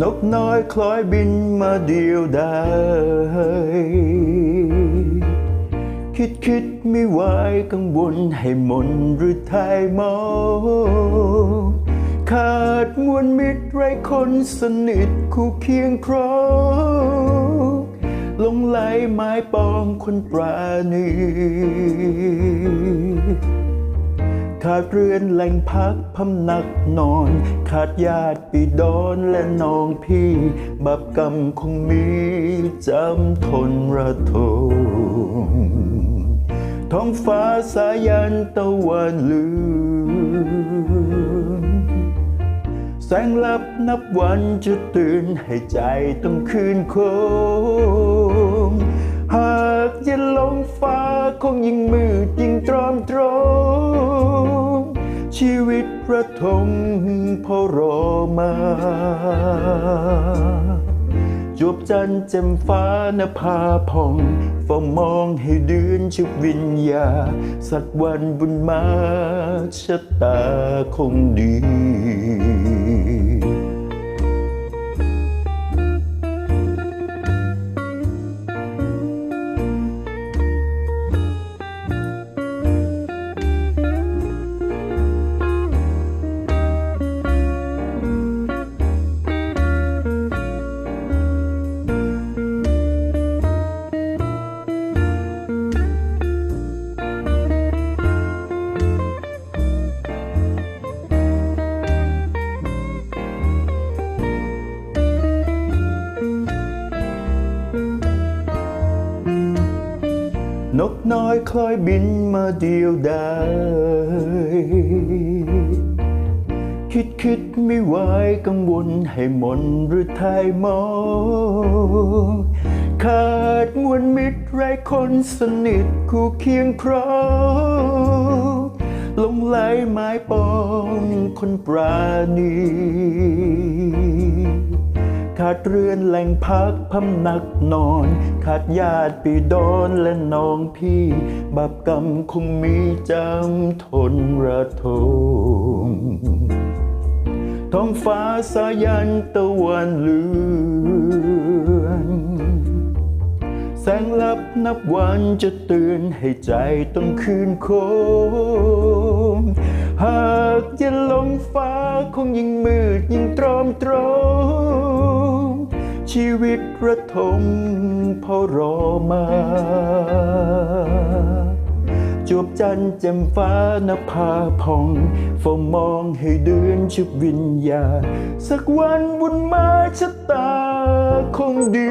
นกน้อยคล้อยบินมาเดียวดายคิดคิดไม่ไหวกังวลให้มนหรือไทยมองขาดมวลมิตรไรคนสนิทคู่เคียงครองลงไหลไม้ปองคนปราณี ขาดเรือนแหล่งพักพำนักนอน ขาดญาติปิดอนและน้องพี่บับกรรมคงมีจำทนระทมท้องฟ้าสายันตะวันลืมแสงลับนับวันจะตื่นให้ใจต้องคืนคง หากย็นลงฟ้าคงยิ่งมืดยิ่งตร ระทงพอรอมา จวบจันเจ็มฟ้านภาผองเฝ้ามองให้เดือนชุบวิญญา สัตว์วันบุญมาชะตาคงดี นกน้อยคล้อยบินมาเดียวดายคิดคิดไม่ไหวกังวลให้มนหรือไทยมอง ขาดมวลมิตรไรคนสนิทคู่เคียงครองลงไหลไม้ปองคนปราณี ขาดเรือนแหล่งพักพำนักนอน ขาดญาติปีดอนและน้องพี่บาปกรรมคงมีจำทนระทมท้องฟ้าสายันตะวันเลือนแสงลับนับวันจะเตือนให้ใจต้องคืนโคงหากเย็นลงฟ้าคงยิ่งมืดยิ่งตรอมตรม ชีวิตระทมเพอรอมา จวบจันแจ่มฟ้านภาพองเฝ้ามองให้เดือนชุบวิญญา สักวันบุญมาชะตาคงดี